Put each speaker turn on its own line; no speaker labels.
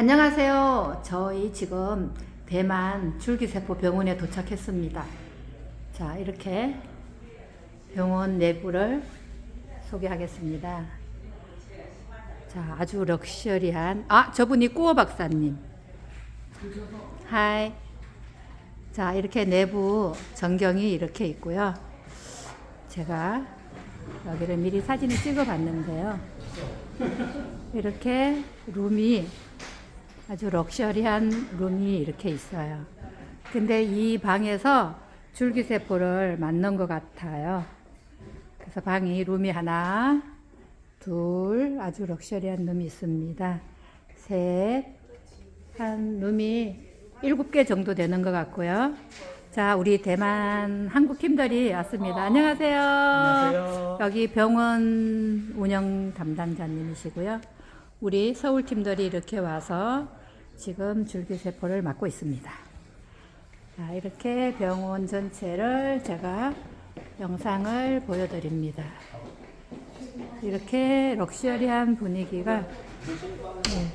안녕하세요. 저희 지금 대만 줄기세포 병원에 도착했습니다. 자, 이렇게 병원 내부를 소개하겠습니다. 자, 아주 럭셔리한, 아, 저분이 꾸어 박사님. 하이. 자, 이렇게 내부 전경이 이렇게 있고요. 제가 여기를 미리 사진을 찍어 봤는데요. 이렇게 룸이 아주 럭셔리한 룸이 이렇게 있어요. 근데 이 방에서 줄기세포를 맞는 것 같아요. 그래서 방이 룸이 하나, 둘, 아주 럭셔리한 룸이 있습니다. 셋, 한 룸이 일곱 개 정도 되는 것 같고요. 자, 우리 대만 한국 팀들이 왔습니다. 안녕하세요.
안녕하세요.
여기 병원 운영 담당자님이시고요. 우리 서울 팀들이 이렇게 와서 지금 줄기세포를 맡고 있습니다. 자, 이렇게 병원 전체를 제가 영상을 보여드립니다. 이렇게 럭셔리한 분위기가 네,